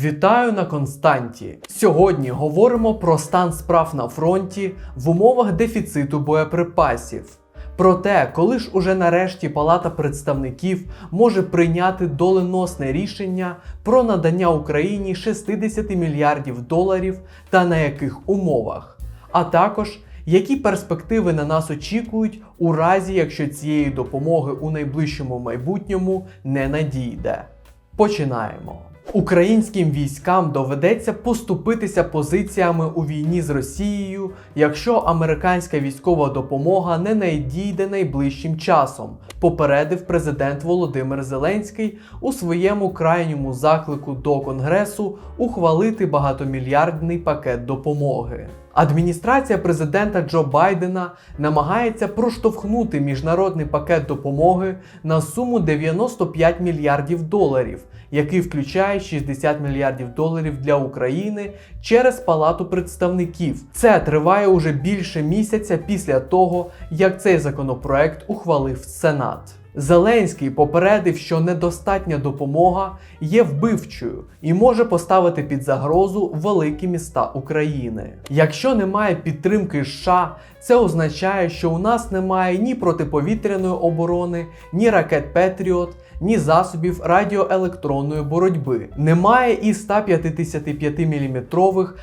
Вітаю на Константі. Сьогодні говоримо про стан справ на фронті в умовах дефіциту боєприпасів. Про те, коли ж уже нарешті Палата представників може прийняти доленосне рішення про надання Україні 60 мільярдів доларів та на яких умовах, а також які перспективи на нас очікують у разі, якщо цієї допомоги у найближчому майбутньому не надійде. Починаємо. Українським військам доведеться поступитися позиціями у війні з Росією, якщо американська військова допомога не надійде найближчим часом, попередив президент Володимир Зеленський у своєму крайньому заклику до Конгресу ухвалити багатомільярдний пакет допомоги. Адміністрація президента Джо Байдена намагається проштовхнути міжнародний пакет допомоги на суму 95 мільярдів доларів, який включає 60 мільярдів доларів для України через Палату представників. Це триває уже більше місяця після того, як цей законопроект ухвалив Сенат. Зеленський попередив, що недостатня допомога є вбивчою і може поставити під загрозу великі міста України. Якщо немає підтримки США, це означає, що у нас немає ні протиповітряної оборони, ні ракет Петріот, ні засобів радіоелектронної боротьби. Немає і 155 мм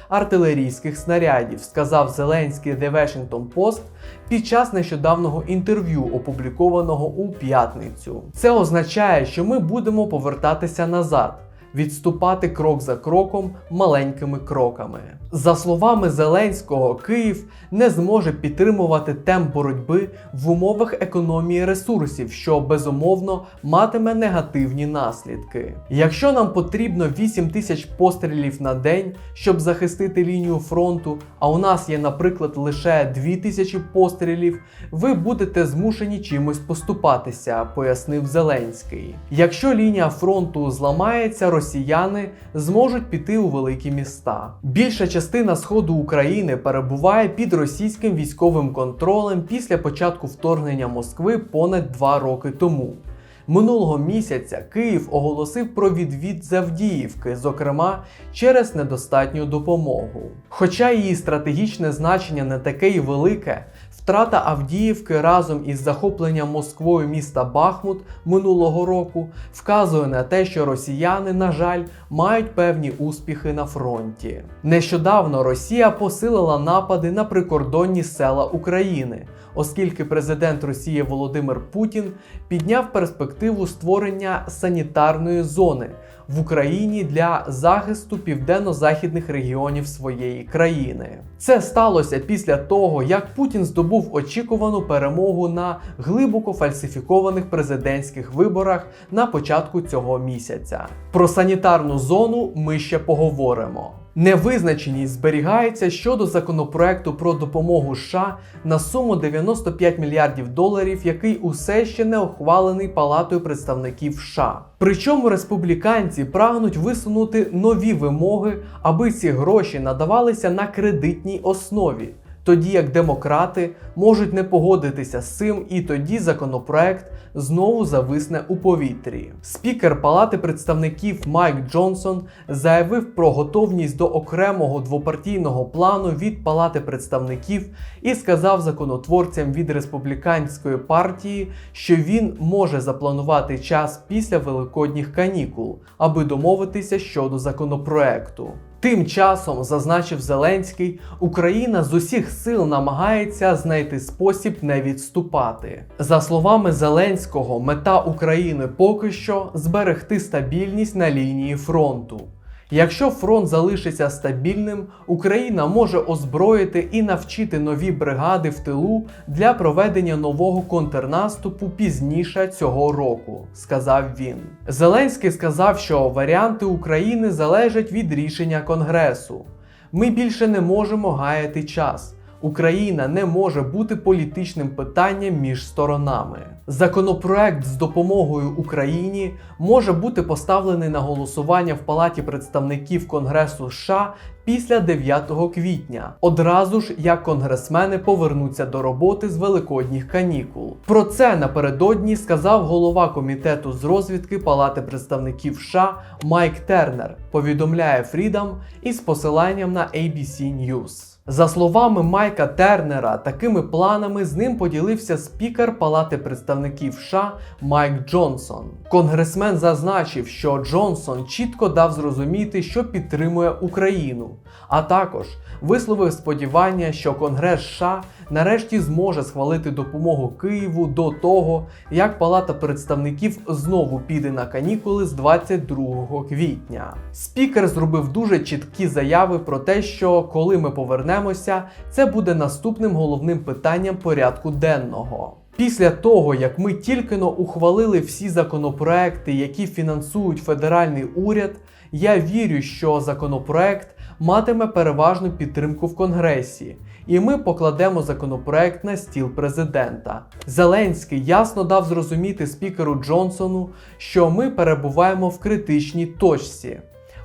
артилерійських снарядів, сказав Зеленський The Washington Post під час нещодавнього інтерв'ю, опублікованого у п'ятницю. Це означає, що ми будемо повертатися назад. Відступати крок за кроком маленькими кроками. За словами Зеленського, Київ не зможе підтримувати темп боротьби в умовах економії ресурсів, що безумовно матиме негативні наслідки. Якщо нам потрібно 8 тисяч пострілів на день, щоб захистити лінію фронту, а у нас є, наприклад, лише 2 тисячі пострілів, ви будете змушені чимось поступатися, пояснив Зеленський. Якщо лінія фронту зламається, росіяни зможуть піти у великі міста. Більша частина сходу України перебуває під російським військовим контролем після початку вторгнення Москви понад два роки тому. Минулого місяця Київ оголосив про відвід з Авдіївки, зокрема через недостатню допомогу. Хоча її стратегічне значення не таке й велике, втрата Авдіївки разом із захопленням Москвою міста Бахмут минулого року вказує на те, що росіяни, на жаль, мають певні успіхи на фронті. Нещодавно Росія посилила напади на прикордонні села України, оскільки президент Росії Володимир Путін підняв перспективу створення санітарної зони в Україні для захисту південно-західних регіонів своєї країни. Це сталося після того, як Путін здобув очікувану перемогу на глибоко фальсифікованих президентських виборах на початку цього місяця. Про санітарну зону ми ще поговоримо. Невизначеність зберігається щодо законопроекту про допомогу США на суму 95 мільярдів доларів, який усе ще не ухвалений Палатою представників США. Причому республіканці прагнуть висунути нові вимоги, аби ці гроші надавалися на кредитній основі. Тоді як демократи можуть не погодитися з цим, і тоді законопроект знову зависне у повітрі. Спікер Палати представників Майк Джонсон заявив про готовність до окремого двопартійного плану від Палати представників і сказав законотворцям від республіканської партії, що він може запланувати час після великодніх канікул, аби домовитися щодо законопроекту. Тим часом, зазначив Зеленський, Україна з усіх сил намагається знайти спосіб не відступати. За словами Зеленського, мета України поки що зберегти стабільність на лінії фронту. Якщо фронт залишиться стабільним, Україна може озброїти і навчити нові бригади в тилу для проведення нового контрнаступу пізніше цього року, сказав він. Зеленський сказав, що варіанти України залежать від рішення Конгресу. Ми більше не можемо гаяти час. Україна не може бути політичним питанням між сторонами. Законопроект з допомогою Україні може бути поставлений на голосування в Палаті представників Конгресу США після 9 квітня, одразу ж як конгресмени повернуться до роботи з великодніх канікул. Про це напередодні сказав голова комітету з розвідки Палати представників США Майк Тернер. Повідомляє Freedom із посиланням на ABC News. За словами Майка Тернера, такими планами з ним поділився спікер Палати представників США Майк Джонсон. Конгресмен зазначив, що Джонсон чітко дав зрозуміти, що підтримує Україну, а також висловив сподівання, що Конгрес США нарешті зможе схвалити допомогу Києву до того, як Палата представників знову піде на канікули з 22 квітня. Спікер зробив дуже чіткі заяви про те, що коли ми повернемося, це буде наступним головним питанням порядку денного. Після того, як ми тільки но ухвалили всі законопроекти, які фінансують федеральний уряд, я вірю, що законопроект матиме переважну підтримку в Конгресі, і ми покладемо законопроект на стіл президента. Зеленський ясно дав зрозуміти спікеру Джонсону, що ми перебуваємо в критичній точці.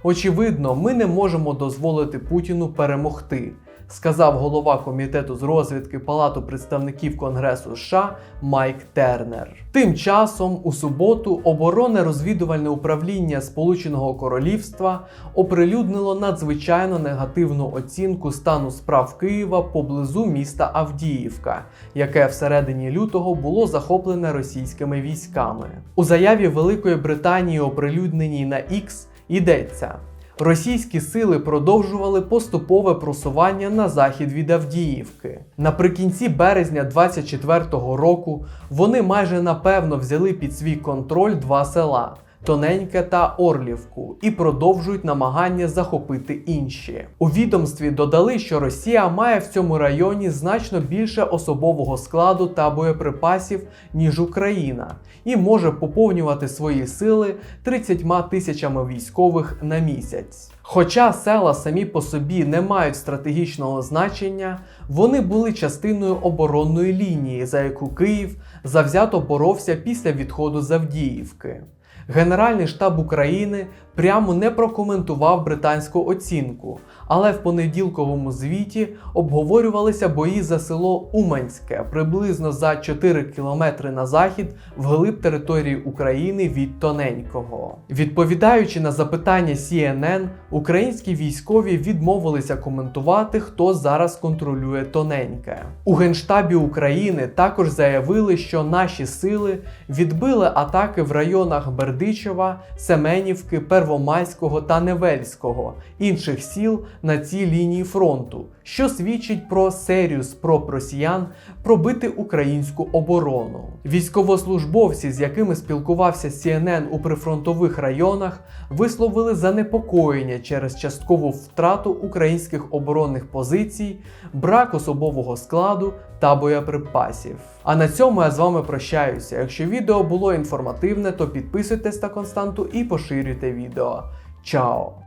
Очевидно, ми не можемо дозволити Путіну перемогти, сказав голова комітету з розвідки Палату представників Конгресу США Майк Тернер. Тим часом у суботу оборонне розвідувальне управління Сполученого Королівства оприлюднило надзвичайно негативну оцінку стану справ Києва поблизу міста Авдіївка, яке всередині лютого було захоплене російськими військами. У заяві Великої Британії, оприлюдненій на X, йдеться. Російські сили продовжували поступове просування на захід від Авдіївки. Наприкінці березня 24-го року вони майже напевно взяли під свій контроль два села. Тоненьке та Орлівку і продовжують намагання захопити інші. У відомстві додали, що Росія має в цьому районі значно більше особового складу та боєприпасів, ніж Україна, і може поповнювати свої сили 30 тисячами військових на місяць. Хоча села самі по собі не мають стратегічного значення, вони були частиною оборонної лінії, за яку Київ завзято боровся після відходу з Авдіївки. Генеральний штаб України прямо не прокоментував британську оцінку, але в понеділковому звіті обговорювалися бої за село Уманське приблизно за 4 кілометри на захід вглиб території України від Тоненького. Відповідаючи на запитання CNN, українські військові відмовилися коментувати, хто зараз контролює Тоненьке. У Генштабі України також заявили, що наші сили відбили атаки в районах Бердичева, Семенівки, Первомайського та Невельського, інших сіл на цій лінії фронту, що свідчить про серію спроб росіян пробити українську оборону. Військовослужбовці, з якими спілкувався CNN у прифронтових районах, висловили занепокоєння через часткову втрату українських оборонних позицій, брак особового складу та боєприпасів. А на цьому я з вами прощаюся. Якщо відео було інформативне, то підписуйтесь на константу і поширюйте відео. Чао!